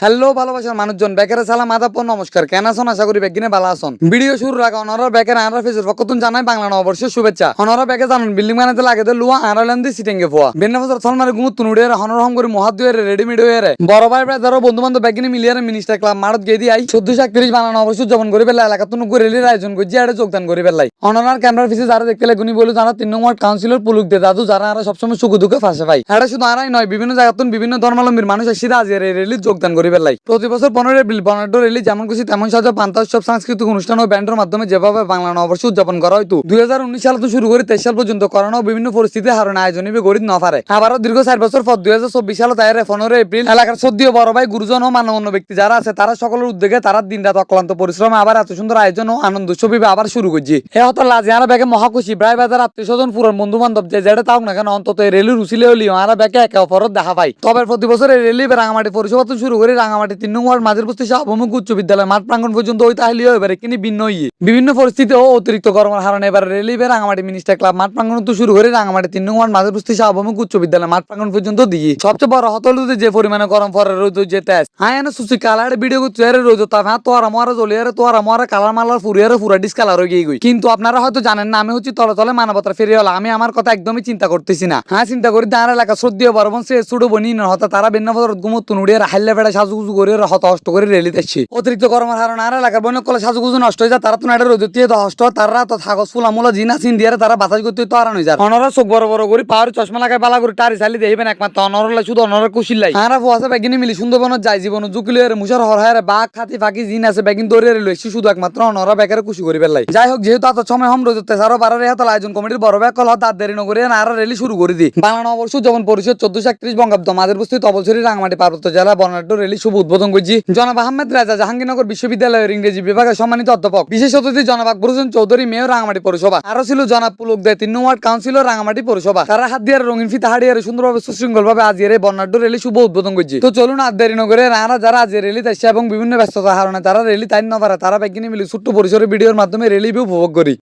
Hello ভালোবাসার মানুষজন বেকারে সালাম আদাব ও নমস্কার কেন আছেন আশা করি বেগিনে ভালো আছেন ভিডিও শুরু রাখা অনারা বেকার আনারা ফেসের পক্ষতুন জানাই বাংলা নববর্ষের শুভেচ্ছা অনারা বেকে জানুন বিল্ডিং বানাতে লাগে দে লুয়া আনারল্যান্ড দি সিটেঙ্গে ফোয়া বেন্না ফসর সলমারে গুমু তুনুড়ে হনর হম করে মহাদ দুয়ে রেডিমেড হয়ে বড় ভাই ব্রাদার বন্ধু বান্ধব বেগিনে মিলিয়ে মিনিস্টার ক্লাব মারত গেদি আই চোদ্দশো একত্রিশ বাংলা নববর্ষ উদযাপন করে পেলাই এলাকা তুনু রেলির আয়োজন করছি আরে যোগদান করে পেলাই অনার ক্যামেরার ফিসে যারা দেখতে লাগুনি বলে যারা তিন নম্বর কাউন্সিলর পুলুক দে দাদু যারা আর সবসময় সুখ দুঃখে ফাঁসে পাই এটা শুধু আরাই নয় বিভিন্ন জায়গাতুন বিভিন্ন ধর্মাবলম্বীর মানুষ এসে আজ এই রেলি যোগদান করে পেলাই প্রতি বছর এপ্রিল বর্ণাঢ্য রেলি যেমন খুশি তেমন সাজা পান্তা উৎসব, সাংস্কৃতিক অনুষ্ঠান ও ব্যান্ডের মাধ্যমে যেভাবে বাংলা নববর্ষ উদযাপন করা হয়তো দুই হাজার উনিশ সাল শুরু করে তেইশ সাল পর্যন্ত করোনা ও বিভিন্ন পরিস্থিতি হারণে আয়োজন গরিব ন পারে আবারও দীর্ঘ চার বছর পর দুই হাজার চব্বিশ তাই পনেরো এপ্রিল এলাকার সদ্যীয় বড় ভাই গুরুজন ও ব্যক্তি যারা আছে, তারা সকলের উদ্যোগে তারা দিন রাত অক্লান্ত পরিশ্রমে আবার এত সুন্দর আয়োজন ও আনন্দ উৎসব আবার শুরু করছি। এ হতো লাজিয়ানা ব্যাগে মহাখুশি। প্রায় বাজার আত্মীয় স্বজন পুরান বন্ধু বান্ধব যে যেটা তাও না কেন, অন্তত এই রেলির উচিলে হলিও আরা ব্যাগে একে অপরত দেখা পাই তবে প্রতি বছর এই রেলি রাঙামাটি পরিষেবা শুরু করে রাঙামাটি তিন নং ওয়ার্ড মাঝের বস্তি সাহভৌমিক উচ্চ বিদ্যালয়, মাঠ প্রাঙ্গন পর্যন্ত ওই তাহলে এবারে কিনি ভিন্ন ইয়ে। বিভিন্ন পরিস্থিতি ও অতিরিক্ত গরমের হারণে এবার রেলি বে রাঙামাটি মিনিস্টার ক্লাব মাঠ প্রাঙ্গন তো শুরু করে রাঙামাটি তিন নং ওয়ার্ড মাঝের বস্তি সাহভৌমিক উচ্চ বিদ্যালয়, মাঠ প্রাঙ্গন পর্যন্ত দিয়ে। সবচেয়ে বড় হতল যে পরিমাণে গরম পরে রোদ যে তেজ হ্যাঁ এনে সুসি কালার ভিডিও আরে রোদ তা হ্যাঁ তোরা মারা জলিয়ারে তোরা মারা কালার মালার ফুরিয়ারে ফুরা ডিস কালার হয়ে গিয়ে কিন্তু আপনারা হয়তো জানেন না, আমি হচ্ছি তলে মানবতার ফিরে হলো। আমি আমার কথা একদমই চিন্তা করতেছি না। হ্যাঁ চিন্তা করি দাঁড়া এলাকা, শ্রদ্ধীয় বরবন সে সুড়ো বনি হতা, তারা ভিন্ন ফসর গুমত তুনুড়িয়ে হাল্লা ফেড়া সাজুগুজু করে হত হষ্ট করে রেলি দেখছি অতিরিক্ত গরমের হারণ আর এলাকার বন্য কলে সাজুগুজু নষ্ট হয়ে যায় তারা তো এটা রোদ দিয়ে তো হষ্ট হয়, তারা তো থাকস ফুলা মুলা জিনা সিন দিয়ে তারা বাতাস করতে তো আরান হয়ে যায়। অনরা চোখ বড় বড় করে পাওয়ার চশমা লাগায় বালা করে টারি চালি দেখবেন একমাত্র অনরলা শুধু অনরের কুশিল লাই। হারা ফুয়াশা বেগিনি মিলি সুন্দরবনত যায় জীবন জুকিলে মুসার হরহারে বাঘ খাতি ফাঁকি জিন আছে বেগিন দৌড়ে লইছি শুধু একমাত্র অনরা বেকারে খুশি করি পেলাই যাই হোক যেহেতু এত সময় হম রোজ তেসারো বারো হাত আয়োজন কমিটির বড় কল তার দেরি নগরে আর রেলি শুরু করে দি বাংলা নববর্ষ যেমন পরিষদ চোদ্দশো একত্রিশ বঙ্গাব্দ মাঝের বস্তি তবলছড়ি রাঙামাটি পার্বত্য জেলা বর্ণাঢ্য রেলি শুভ উদ্বোধন করছি। জনাব আহমেদ রাজা, জাহাঙ্গীরনগর বিশ্ববিদ্যালয়ের ইংরেজি বিভাগের সম্মানিত অধ্যাপক। বিশেষ অতিথি জনাব আকবর হোসেন চৌধুরী, মেয়র রাঙামাটি পৌরসভা। আরও ছিল জনাব পুলক দে তিন ওয়ার্ড কাউন্সিলর রাঙামাটি পৌরসভা। তারা হাত দিয়ে রঙিন ফিতা হাড়িয়ে সুন্দরভাবে সুশৃঙ্খল ভাবে আজ এর বর্ণাঢ্য রেলি শুভ উদ্বোধন করছি। তো চলুন আজ দেরি নগরে রানা যারা আজ রেলি আসছে এবং বিভিন্ন ব্যস্ততা কারণে তারা রেলি তাই না পারে তারা ব্যাগিনি মিলি ছোট্ট পরিসরের ভিডিওর মাধ্যমে রেলি উপভোগ করি।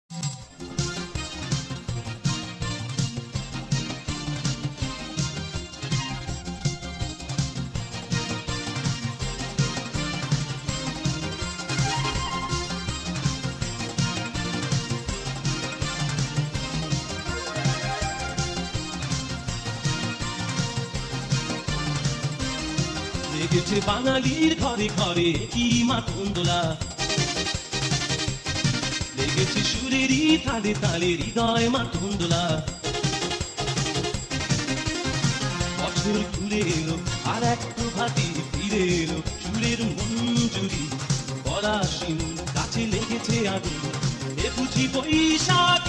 লেগেছে বাঙালির ঘরে ঘরে কি মাতন্দোলা লেগেছে সুরেরই তালে তালে হৃদয় মাতন্দোলা বছর ঘুরে এলো, আর এক প্রভাতে ফিরে এলো সুরের মঞ্জুরি। পলাশিন কাছে লেগেছে আগুন, এ বুঝি বৈশাখ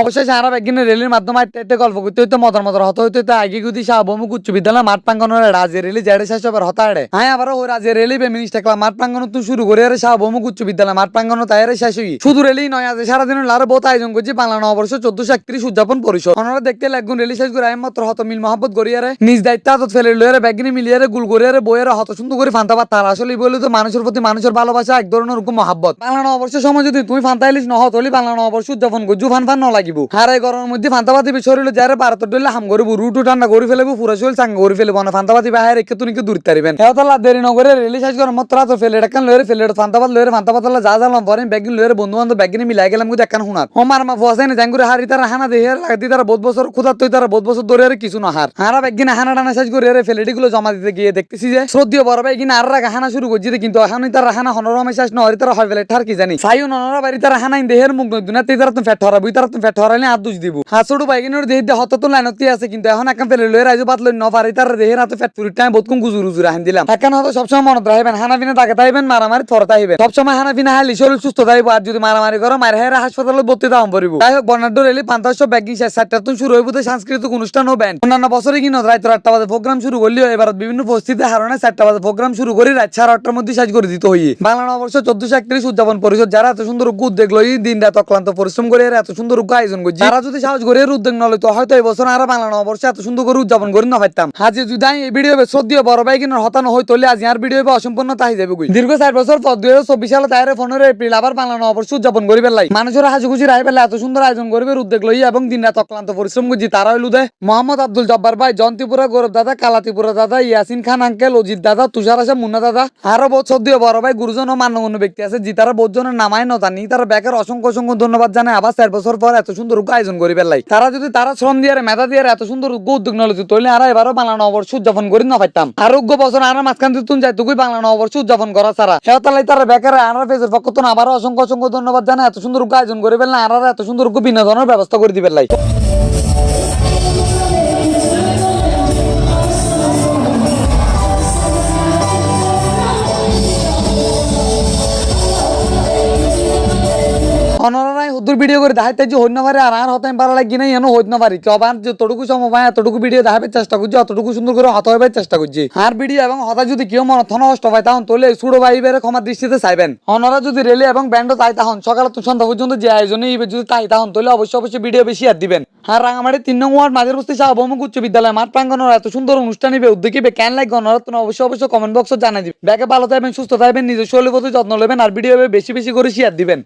অবশ্যই সারা ব্যাগিনে রেলির মাধ্যমে আইতে গল্প করতে হইতে, মজার মজার হত হইতে হইতে, আগে গুদি সাহভৌমিক উচ্চ বিদ্যালয়, মাঠ প্রাঙ্গনের রাজে রেলি জেডে শেষ হবার হতা আড়ে হ্যাঁ আবার ওই রাজে রেলি বে মিনিস্টার ক্লাব মাঠ প্রাঙ্গন তো শুরু করে আরে সাহভৌমিক উচ্চ বিদ্যালয়, মাঠ প্রাঙ্গন তাই শেষ হই শুধু রেলি নয় আজ সারাদিন লারে বহুত আয়োজন করছি বাংলা নববর্ষ চোদ্দশো একত্রিশ উদযাপন পরিষদ। ওনারা দেখতে লাগুন রেলি শেষ করে মাত্র হত, মিল মহাব্বত গড়িয়ারে নিজ দায়িত্ব হাতত ফেলে লইয়ারে ব্যাগিনি মিলিয়ারে গুল গড়িয়ারে বইয়ারে হত সুন্দর করে ফান্তা পাত। তার আসলে বলে তো, মানুষের প্রতি মানুষের ভালোবাসা এক ধরনের মহাব্বত। বাংলা নববর্ষের সময় যদি তুমি ফান্তা ইলিশ নহ তলি বাংলা নববর্ষ উদযাপন করছু ফান ফান ন লাগিব হারাই গরমের মধ্যে ফান্তা পাতি শরীরে যারে ভারত ডলে হাম করব রুটু ঠান্ডা করে ফেলব, পুরা শরীর চাঙ্গা করে ফেলব না ফান্তা পাতি বাহার রেখে তুমি দূর তারিবেন? হেতলা দেরি নগরে রেলি শেষ করে মাত্র তো ফেলে এটা কেন লয়ে ফেলে ফান্তা পাত লয়ে ফান্তা পাতলা যা জানলাম পরে ব্যাগিন লয়ে বন্ধু বান্ধব ব্যাগিনে মিলাই গেলাম, কিন্তু একখান শুনার আমার মা ফসাই না, জাঙ্গুরে হারি তারা হানা দেহে লাগতি তারা বহুত বছর খুদার তুই তারা বহুত বছর ধরে আর কিছু না হার। হারা ব্যাগিনে হানা টানা শেষ করে রে ফেলেটি গুলো জমা দিতে গিয়ে দেখতেছি যে, শ্রদ্ধীয় বড় ব্যাগিনে আর রাখা হানা শুরু করছি কিন্তু এখনই তারা হানা হনরমে শেষ, নহরি তারা হয় ফেলে, ঠার কি জানি। সাইও ননরা বাড়ি তারা হানাই দেহের মুখ নই দুনা তারা তুমি ফেট হরাবি তারা তুমি ফেট হরাইলে আর দুষ দিব। হাসুড়ু বাইকিনের দেহ দিয়ে হত লাইনতি আছে, কিন্তু এখন একান ফেলে লয়ে রাইজু বাতল ন পারি, তার দেহের হাতে ফেট পুরি টাইম বহুত কম গুজুর উজুর আহেন দিলাম। এখন হয়তো সবসময় মনত রাখবেন, হানা বিনা তাকে তাইবেন, মারামারি থর তাইবেন। সবসময় হানা বিনা হালি শরীর সুস্থ থাকব আর যদি মারামারি করো, মায়ের হেরা হাসপাতালে ভর্তি দাম পড়িব। যাই হোক, বর্ণাঢ্য রেলি পান্তাশ ব্যাগিং শেষ চারটা তো শুরু হইব সাংস্কৃতিক অনুষ্ঠান ব্যান্ড অন্যান্য বছরে কিনো রাত আটটা বাজে প্রোগ্রাম শুরু করলেও এবার বিভিন্ন পরিস্থিতি হারণে চারটা বাজে প্রোগ্রাম শুরু করি রাত সাড়ে আটটার মধ্যে সাজ করে দিতে হই বাংলা নববর্ষ চোদ্দশো একত্রিশ উদযাপন পরিষদ, যারা এত সুন্দর উদ্যোগ এই দিন রাত অক্লান্ত পরিশ্রম করে এত সুন্দর উগ্র আয়োজন করছি। তারা যদি সাহস করে এর উদ্যোগ নলে তো হয়তো এই বছর আর বাংলা নববর্ষ এত সুন্দর করে উদযাপন করি না পারতাম হাজি যদি এই ভিডিও সদ্য বড় ভাই কিনা হতানো হই তোলে আজ আর ভিডিও অসম্পূর্ণ তাই যাবে দীর্ঘ চার বছর পর দুই হাজার চব্বিশ সালে তাইরে পনেরো এপ্রিল আবার বাংলা নববর্ষ উদযাপন করিবার লাই। মানুষের হাজি খুশি রায় পেলে এত সুন্দর আয়োজন করিবার উদ্যোগ লই এবং দিন রাত অক্লান্ত পরিশ্রম করছি। তারা হইলু দে মোহাম্মদ আব্দুল জব্বার ভাই, জয়ন্তীপুরা গৌরব দাদা, কালাতিপুরা দাদা, ইয়াসিন খান আঙ্কেল অজিত দাদা, তুষার আসা মুন্না দাদা। আরও বহুত সদ্য বড় ভাই, গুরুজন ও মান্যগণ্য ব্যক্তি আছে যে তারা বহুত জনের নামায় নতানি তারা ব্যাকের অসংখ্য অসংখ্য ধন্যবাদ জানায় আবার চার বছর পর এত সুন্দর আয়োজন করি পেলাই তারা যদি তারা শ্রম দিয়ে মেধা দিয়ে এত সুন্দর উগ্য উদ্যোগ নলে তৈলে আর এবারও বাংলা নবর্ষ উদযাপন করি না পাইতাম। আর উগ্য বছর আর মাঝখান থেকে তুন যায় তুকুই বাংলা নববর্ষ উদযাপন করা ছাড়া। সে তালাই তারা বেকার আনার ফেজের পক্ষ তো আবারও অসংখ্য অসংখ্য ধন্যবাদ জানা এত সুন্দর আয়োজন করে পেলাই আর এত সুন্দর বিনোদনের ব্যবস্থা করে দিবেন হুদুর ভিডিও করে দেখাইতে যে হইন পারে আর আর হতাই পারা লাগি নাই, এনো হইত না পারি। আবার যতটুকু সময় পাই এতটুকু ভিডিও দেখাবার চেষ্টা করছি, অতটুকু সুন্দর করে হত হইবার চেষ্টা করছি। আর ভিডিও এবং হতা যদি কেউ মনে থন কষ্ট পায় তখন তোলে সুড়ো ভাই বেড়ে ক্ষমা দৃষ্টিতে চাইবেন। অনরা যদি রেলে এবং ব্যান্ডও তাই তখন সকালে তো সন্ধ্যা পর্যন্ত যে আয়োজনে যদি তাই তখন তোলে অবশ্যই অবশ্যই ভিডিও বেশি আর দিবেন। আর রাঙামাটি তিন নং ওয়ার্ড মাঝের বস্তি শাহ বহুমুখ উচ্চ বিদ্যালয় মাঠ প্রাঙ্গনের এত সুন্দর অনুষ্ঠান নিবে উদ্যোগীবে কেন লাগবে অনরা অবশ্যই অবশ্যই কমেন্ট বক্সে জানাই দিবেন। ব্যাগে ভালো থাকবেন, সুস্থ থাকবেন নিজের শরীর যত্ন নেবেন, আর ভিডিও বেশি বেশি করে শেয়ার দিবেন।